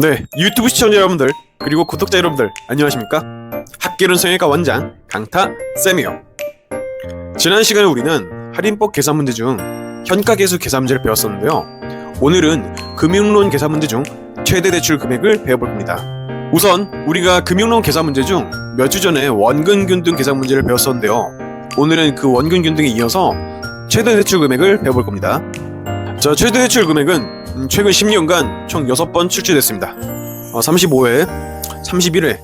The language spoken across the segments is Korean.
네, 유튜브 시청자 여러분들 그리고 구독자 여러분들 안녕하십니까? 학계론 성형외과 원장 강타 쌤이요. 지난 시간에 우리는 할인법 계산 문제 중 현가계수 계산 문제를 배웠었는데요. 오늘은 금융론 계산 문제 중 최대 대출 금액을 배워볼 겁니다. 우선 우리가 금융론 계산 문제 중 몇 주 전에 원근균등 계산 문제를 배웠었는데요. 오늘은 그 원근균등에 이어서 최대 대출 금액을 배워볼 겁니다. 자, 최대 대출 금액은 음, 최근 10년간 총 6번 출제됐습니다. 어, 35회, 31회,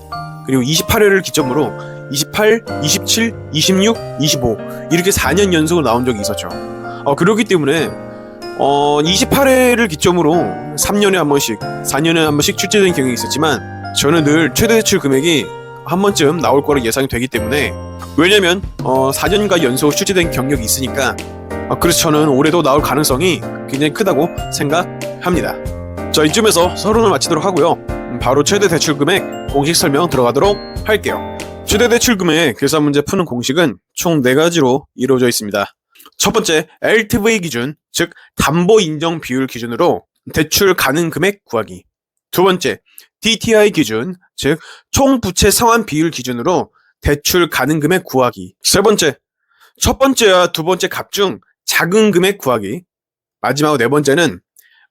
그리고 28회를 기점으로 28, 27, 26, 25 이렇게 4년 연속으로 나온 적이 있었죠. 어, 그렇기 때문에 어, 28회를 기점으로 3년에 한 번씩, 4년에 한 번씩 출제된 경향이 있었지만 저는 늘 최대 대출 금액이 한 번쯤 나올 거로 예상이 되기 때문에 왜냐면 어, 4년간 연속 출제된 경력이 있으니까 아, 그래서 저는 올해도 나올 가능성이 굉장히 크다고 생각합니다. 자, 이쯤에서 서론을 마치도록 하고요. 음, 바로 최대 대출 금액 공식 설명 들어가도록 할게요. 최대 대출 금액 계산 문제 푸는 공식은 총 4가지로 이루어져 있습니다. 첫 번째, LTV 기준, 즉 담보 인정 비율 기준으로 대출 가능 금액 구하기. 두 번째, DTI 기준, 즉 총 부채 상환 비율 기준으로 대출 가능 금액 구하기. 세 번째, 첫 번째와 두 번째 값 중 작은 금액 구하기. 마지막 네 번째는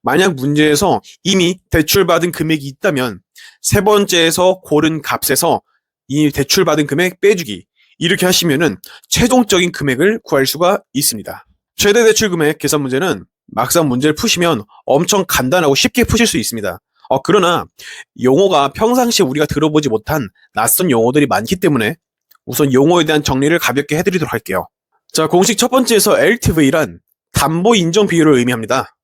만약 문제에서 이미 대출받은 금액이 있다면 세 번째에서 고른 값에서 이 대출받은 금액 빼주기. 이렇게 하시면은 최종적인 금액을 구할 수가 있습니다. 최대 대출 금액 계산 문제는 막상 문제를 푸시면 엄청 간단하고 쉽게 푸실 수 있습니다. 어, 그러나 용어가 평상시에 우리가 들어보지 못한 낯선 용어들이 많기 때문에 우선 용어에 대한 정리를 가볍게 해드리도록 할게요. 자, 공식 첫 번째에서 LTV란 담보 인정 비율을 의미합니다.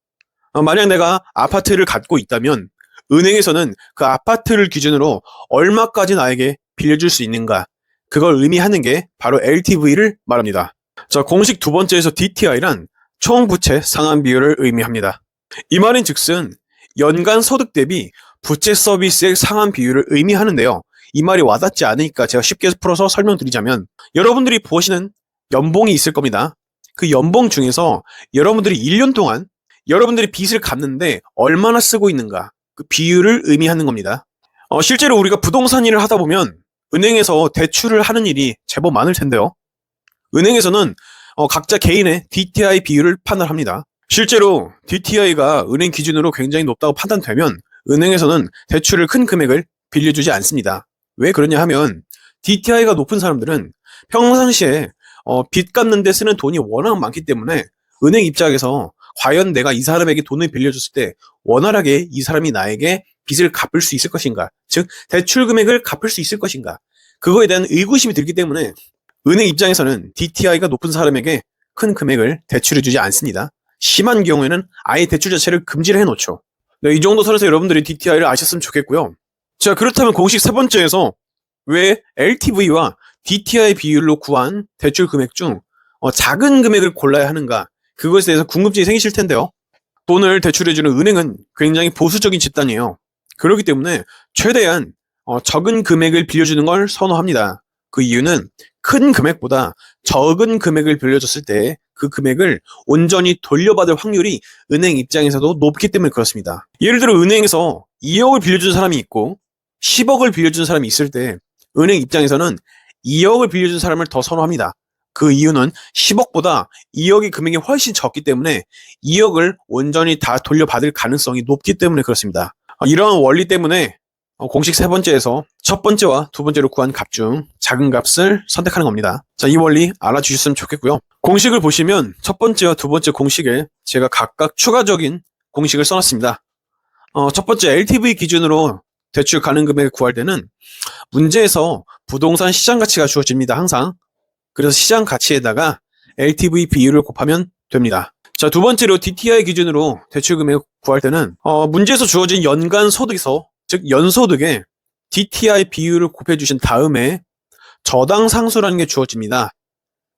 어, 만약 내가 아파트를 갖고 있다면 은행에서는 그 아파트를 기준으로 얼마까지 나에게 빌려줄 수 있는가 그걸 의미하는 게 바로 LTV를 말합니다. 자, 공식 두 번째에서 DTI란 총 부채 상환 비율을 의미합니다. 이 말인 즉슨 연간 소득 대비 부채 서비스의 상환 비율을 의미하는데요. 이 말이 와닿지 않으니까 제가 쉽게 풀어서 설명드리자면 여러분들이 보시는 연봉이 있을 겁니다. 그 연봉 중에서 여러분들이 1년 동안 여러분들이 빚을 갚는데 얼마나 쓰고 있는가 그 비율을 의미하는 겁니다. 어, 실제로 우리가 부동산 일을 하다 보면 은행에서 대출을 하는 일이 제법 많을 텐데요. 은행에서는 어, 각자 개인의 DTI 비율을 판단합니다. 실제로 DTI가 은행 기준으로 굉장히 높다고 판단되면 은행에서는 대출을 큰 금액을 빌려주지 않습니다. 왜 그러냐 하면 DTI가 높은 사람들은 평상시에 어, 빚 갚는 데 쓰는 돈이 워낙 많기 때문에 은행 입장에서 과연 내가 이 사람에게 돈을 빌려줬을 때 원활하게 이 사람이 나에게 빚을 갚을 수 있을 것인가 즉 대출 금액을 갚을 수 있을 것인가 그거에 대한 의구심이 들기 때문에 은행 입장에서는 DTI가 높은 사람에게 큰 금액을 대출해 주지 않습니다. 심한 경우에는 아예 대출 자체를 금지를 해놓죠. 네, 이 정도 선에서 여러분들이 DTI를 아셨으면 좋겠고요. 자, 그렇다면 공식 세 번째에서 왜 LTV와 DTI 비율로 구한 대출 금액 중 어, 작은 금액을 골라야 하는가? 그것에 대해서 궁금증이 생기실 텐데요. 돈을 대출해주는 은행은 굉장히 보수적인 집단이에요. 그렇기 때문에 최대한 어, 적은 금액을 빌려주는 걸 선호합니다. 그 이유는 큰 금액보다 적은 금액을 빌려줬을 때 그 금액을 온전히 돌려받을 확률이 은행 입장에서도 높기 때문에 그렇습니다. 예를 들어 은행에서 2억을 빌려준 사람이 있고 10억을 빌려준 사람이 있을 때 은행 입장에서는 2억을 빌려준 사람을 더 선호합니다. 그 이유는 10억보다 2억의 금액이 훨씬 적기 때문에 2억을 온전히 다 돌려받을 가능성이 높기 때문에 그렇습니다. 어, 이러한 원리 때문에 어, 공식 세 번째에서 첫 번째와 두 번째로 구한 값 중 작은 값을 선택하는 겁니다. 자, 이 원리 알아주셨으면 좋겠고요. 공식을 보시면 첫 번째와 두 번째 공식에 제가 각각 추가적인 공식을 써놨습니다. 어, 첫 번째 LTV 기준으로 대출 가능 금액을 구할 때는 문제에서 부동산 시장 가치가 주어집니다. 항상. 그래서 시장 가치에다가 LTV 비율을 곱하면 됩니다. 자, 두 번째로 DTI 기준으로 대출 금액 구할 때는 어, 문제에서 주어진 연간 소득에서 즉 연소득에 DTI 비율을 곱해 주신 다음에 저당 상수라는 게 주어집니다.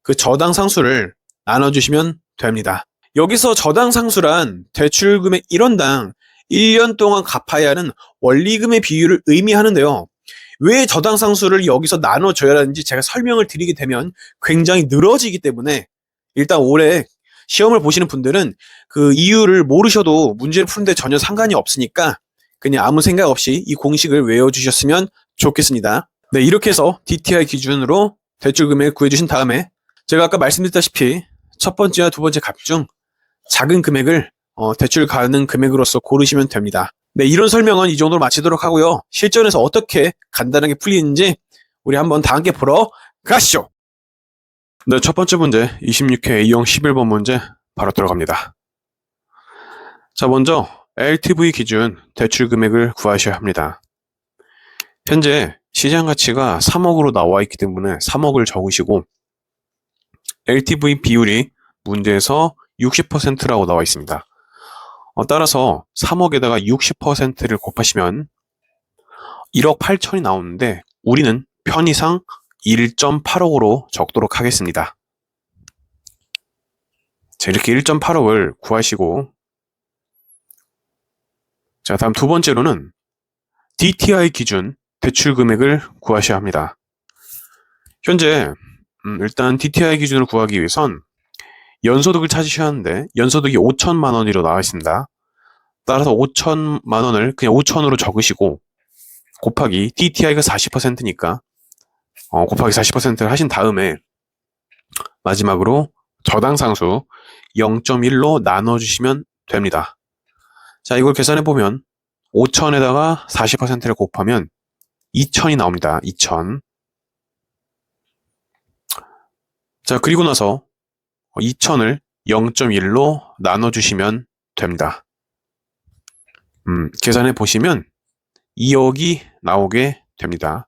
그 저당 상수를 나눠 주시면 됩니다. 여기서 저당 상수란 대출 금액 1원당 1년 동안 갚아야 하는 원리금의 비율을 의미하는데요. 왜 저당 상수를 여기서 나눠줘야 하는지 제가 설명을 드리게 되면 굉장히 늘어지기 때문에 일단 올해 시험을 보시는 분들은 그 이유를 모르셔도 문제를 푸는데 전혀 상관이 없으니까 그냥 아무 생각 없이 이 공식을 외워주셨으면 좋겠습니다. 네, 이렇게 해서 DTI 기준으로 대출 금액을 구해주신 다음에 제가 아까 말씀드렸다시피 첫 번째와 두 번째 값 중 작은 금액을 어, 대출 가능 금액으로서 고르시면 됩니다. 네, 이런 설명은 이 정도로 마치도록 하고요. 실전에서 어떻게 간단하게 풀리는지 우리 한번 다 함께 보러 가시죠. 네, 첫 번째 문제 26회 A형 11번 문제 바로 들어갑니다. 자, 먼저 LTV 기준 대출 금액을 구하셔야 합니다. 현재 시장 가치가 3억으로 나와 있기 때문에 3억을 적으시고 LTV 비율이 문제에서 60%라고 나와 있습니다. 어, 따라서 3억에다가 60%를 곱하시면 1억 8천이 나오는데 우리는 편의상 1.8억으로 적도록 하겠습니다. 자, 이렇게 1.8억을 구하시고 자, 다음 두 번째로는 DTI 기준 대출 금액을 구하셔야 합니다. 현재 음, 일단 DTI 기준을 구하기 위해선 연소득을 찾으셔야 하는데 연소득이 5천만 원으로 나와 있습니다. 따라서 5천만 원을 그냥 5천으로 적으시고 곱하기 DTI가 40%니까 어, 곱하기 40%를 하신 다음에 마지막으로 저당 상수 0.1로 나눠주시면 됩니다. 자, 이걸 계산해 보면 5천에다가 40%를 곱하면 2천이 나옵니다. 2천. 자, 그리고 나서 2천을 0.1로 나눠 주시면 됩니다. 음, 계산해 보시면 2억이 나오게 됩니다.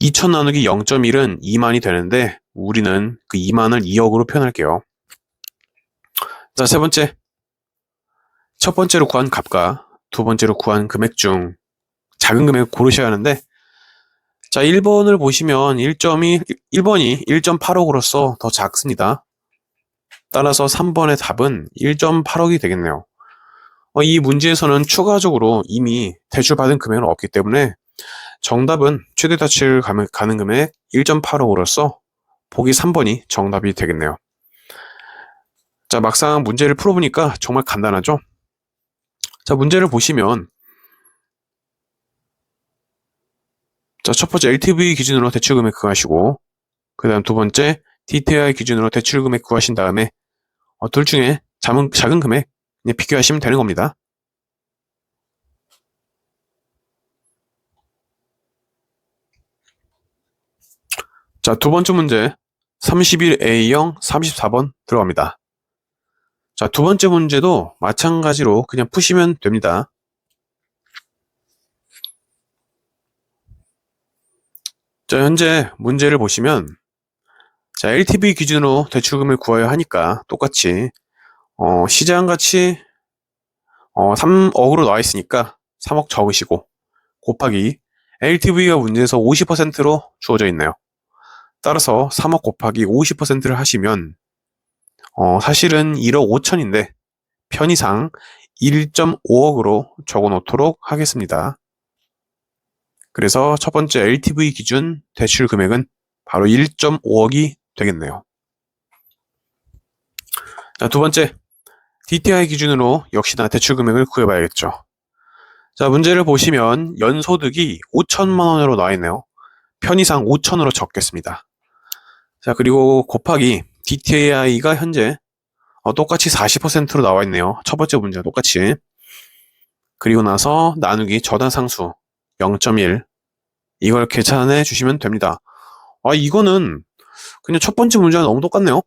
2천 나누기 0.1은 2만이 되는데 우리는 그 2만을 2억으로 표현할게요. 자, 세 번째. 첫 번째로 구한 값과 두 번째로 구한 금액 중 작은 금액을 고르셔야 하는데 자, 1번을 보시면 1점이 1번이 1.8억으로서 더 작습니다. 따라서 3번의 답은 1.8억이 되겠네요. 어, 이 문제에서는 추가적으로 이미 대출받은 금액은 없기 때문에 정답은 최대 대출 가능 금액 1.85로서 보기 3번이 정답이 되겠네요. 자, 막상 문제를 풀어보니까 정말 간단하죠? 자, 문제를 보시면 자, 첫 번째 LTV 기준으로 대출 금액 구하시고 그 다음 두 번째 DTI 기준으로 대출 금액 구하신 다음에 어, 둘 중에 작은, 작은 금액 비교하시면 되는 겁니다. 자, 두 번째 문제 31A형 34번 들어갑니다. 자, 두 번째 문제도 마찬가지로 그냥 푸시면 됩니다. 자, 현재 문제를 보시면 자, LTV 기준으로 대출금을 구해야 하니까 똑같이 어, 시장가치 어, 3억으로 나와 있으니까 3억 적으시고 곱하기 LTV가 문제에서 50%로 주어져 있네요. 따라서 3억 곱하기 50%를 하시면 어, 사실은 1억 5천인데 편의상 1.5억으로 적어 놓도록 하겠습니다. 그래서 첫 번째 LTV 기준 대출 금액은 바로 1.5억이 되겠네요. 자, 두 번째 DTI 기준으로 역시나 대출 금액을 구해봐야겠죠. 자, 문제를 보시면 연소득이 5천만 원으로 나와 있네요. 편의상 5천으로 적겠습니다. 자, 그리고 곱하기 DTI가 현재 어, 똑같이 40%로 나와 있네요. 첫 번째 문제와 똑같이. 그리고 나서 나누기 저단 상수 0.1 이걸 계산해 주시면 됩니다. 아, 이거는 그냥 첫 번째 문제와 너무 똑같네요.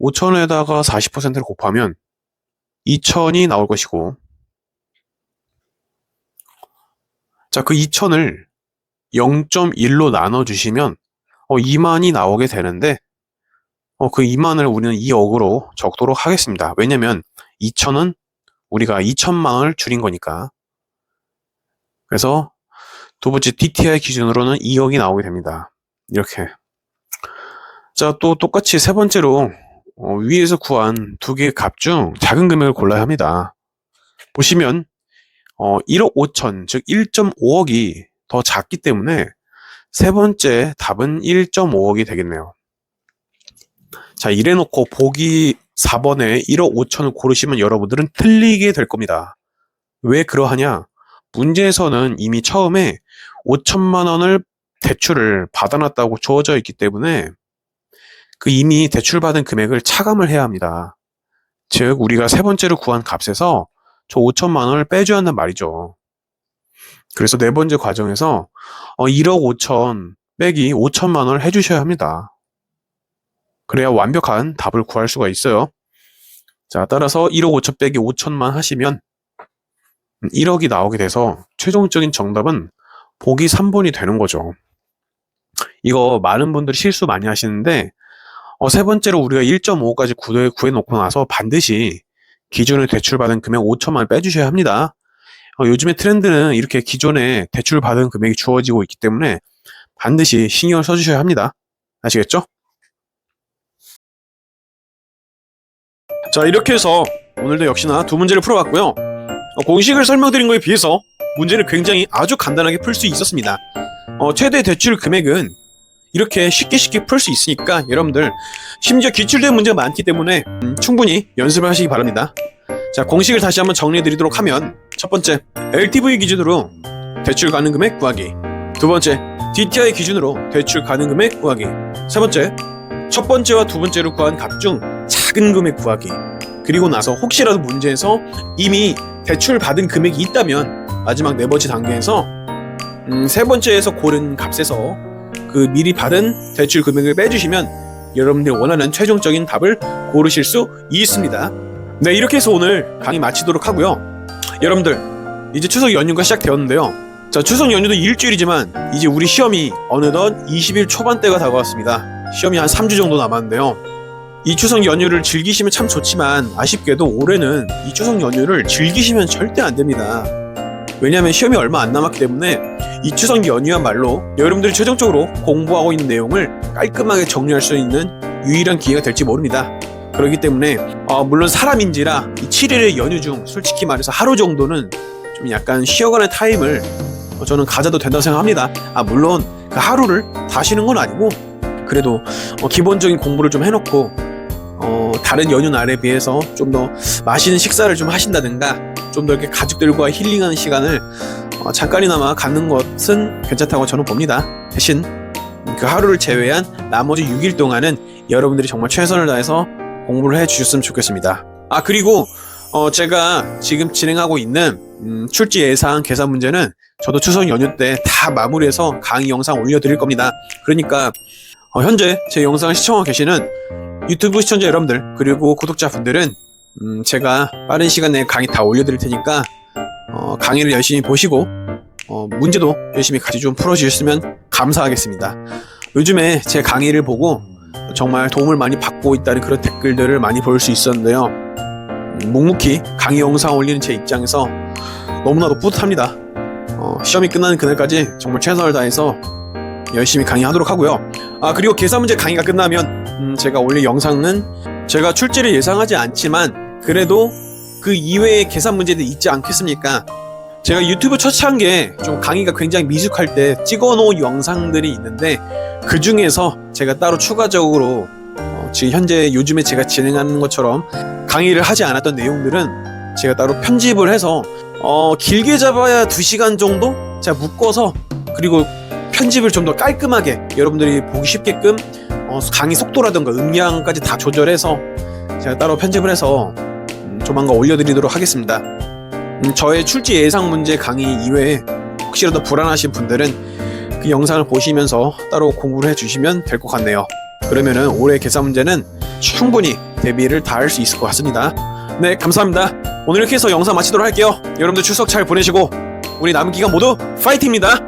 5천에다가 40%를 곱하면 2천이 나올 것이고 자, 그 2천을 0.1로 나눠 주시면 어, 2만이 나오게 되는데 어, 그 2만을 우리는 2억으로 적도록 하겠습니다. 왜냐면 2천은 우리가 2천만 원을 줄인 거니까. 그래서 두 번째 DTI 기준으로는 2억이 나오게 됩니다. 이렇게. 자, 또 똑같이 세 번째로 어, 위에서 구한 두 개의 값 중 작은 금액을 골라야 합니다. 보시면 어, 1억 5천, 즉 1.5억이 더 작기 때문에 세 번째 답은 1.5억이 되겠네요. 자, 이래놓고 보기 4번에 1억 5천을 고르시면 여러분들은 틀리게 될 겁니다. 왜 그러하냐? 문제에서는 이미 처음에 5천만 원을 대출을 받아놨다고 주어져 있기 때문에 그 이미 대출받은 금액을 차감을 해야 합니다. 즉, 우리가 세 번째로 구한 값에서 저 5천만 원을 빼줘야 한단 말이죠. 그래서 네 번째 과정에서 어, 1억 5천 빼기 5천만 원을 해주셔야 합니다. 그래야 완벽한 답을 구할 수가 있어요. 자, 따라서 1억 5천 빼기 5천만 하시면 1억이 나오게 돼서 최종적인 정답은 보기 3번이 되는 거죠. 이거 많은 분들이 실수 많이 하시는데 어, 세 번째로 우리가 1.5까지 구해, 구해놓고 나서 반드시 기존에 대출받은 금액 5천만 원 빼주셔야 합니다. 어, 요즘의 트렌드는 이렇게 기존에 대출받은 금액이 주어지고 있기 때문에 반드시 신경을 써주셔야 합니다. 아시겠죠? 자, 이렇게 해서 오늘도 역시나 두 문제를 풀어봤고요. 어, 공식을 설명드린 거에 비해서 문제를 굉장히 아주 간단하게 풀 수 있었습니다. 어, 최대 대출 금액은 이렇게 쉽게 쉽게 풀 수 있으니까 여러분들 심지어 기출된 문제가 많기 때문에 음, 충분히 연습을 하시기 바랍니다. 자, 공식을 다시 한번 정리해 드리도록 하면 첫 번째, LTV 기준으로 대출 가능 금액 구하기. 두 번째, DTI 기준으로 대출 가능 금액 구하기. 세 번째, 첫 번째와 두 번째로 구한 값 중 작은 금액 구하기. 그리고 나서 혹시라도 문제에서 이미 대출 받은 금액이 있다면 마지막 네 번째 단계에서 음, 세 번째에서 고른 값에서 그 미리 받은 대출 금액을 빼주시면 여러분들이 원하는 최종적인 답을 고르실 수 있습니다. 네, 이렇게 해서 오늘 강의 마치도록 하고요. 여러분들, 이제 추석 연휴가 시작되었는데요. 자, 추석 연휴도 일주일이지만 이제 우리 시험이 어느덧 20일 초반대가 다가왔습니다. 시험이 한 3주 정도 남았는데요. 이 추석 연휴를 즐기시면 참 좋지만 아쉽게도 올해는 이 추석 연휴를 즐기시면 절대 안 됩니다. 왜냐하면 시험이 얼마 안 남았기 때문에 이 추석 연휴야말로 여러분들이 최종적으로 공부하고 있는 내용을 깔끔하게 정리할 수 있는 유일한 기회가 될지 모릅니다. 그렇기 때문에 어, 물론 사람인지라 이 7일의 연휴 중 솔직히 말해서 하루 정도는 좀 약간 쉬어가는 타임을 어, 저는 가져도 된다고 생각합니다. 아 물론 그 하루를 다 쉬는 건 아니고 그래도 어, 기본적인 공부를 좀 해놓고 어, 다른 연휴 날에 비해서 좀 더 맛있는 식사를 좀 하신다든가 좀 더 이렇게 가족들과 힐링하는 시간을 어, 잠깐이나마 갖는 것은 괜찮다고 저는 봅니다. 대신 그 하루를 제외한 나머지 6일 동안은 여러분들이 정말 최선을 다해서 공부를 해 주셨으면 좋겠습니다. 아 그리고 어, 제가 지금 진행하고 있는 음, 출제 예상 계산 문제는 저도 추석 연휴 때 다 마무리해서 강의 영상 올려드릴 겁니다. 그러니까 어, 현재 제 영상을 시청하고 계시는 유튜브 시청자 여러분들 그리고 구독자분들은 음, 제가 빠른 시간 내에 강의 다 올려드릴 테니까 어, 강의를 열심히 보시고 어, 문제도 열심히 같이 좀 풀어주셨으면 감사하겠습니다. 요즘에 제 강의를 보고 정말 도움을 많이 받고 있다는 그런 댓글들을 많이 볼 수 있었는데요. 음, 묵묵히 강의 영상 올리는 제 입장에서 너무나도 뿌듯합니다. 어, 시험이 끝나는 그날까지 정말 최선을 다해서 열심히 강의하도록 하고요. 아 그리고 계산 문제 강의가 끝나면 음, 제가 올릴 영상은 제가 출제를 예상하지 않지만 그래도 그 이외의 계산 문제들이 있지 않겠습니까? 제가 유튜브 첫차한 게 좀 강의가 굉장히 미숙할 때 찍어놓은 영상들이 있는데 그 중에서 제가 따로 추가적으로 어, 지금 현재 요즘에 제가 진행하는 것처럼 강의를 하지 않았던 내용들은 제가 따로 편집을 해서 어, 길게 잡아야 2시간 정도? 제가 묶어서 그리고 편집을 좀 더 깔끔하게 여러분들이 보기 쉽게끔 어, 강의 속도라든가 음량까지 다 조절해서 제가 따로 편집을 해서 음, 조만간 올려드리도록 하겠습니다. 음, 저의 출제 예상 문제 강의 이외에 혹시라도 불안하신 분들은 그 영상을 보시면서 따로 공부를 해주시면 될 것 같네요. 그러면은 올해 계산 문제는 충분히 대비를 다 할 수 있을 것 같습니다. 네, 감사합니다. 오늘 이렇게 해서 영상 마치도록 할게요. 여러분들 추석 잘 보내시고 우리 남은 기간 모두 파이팅입니다.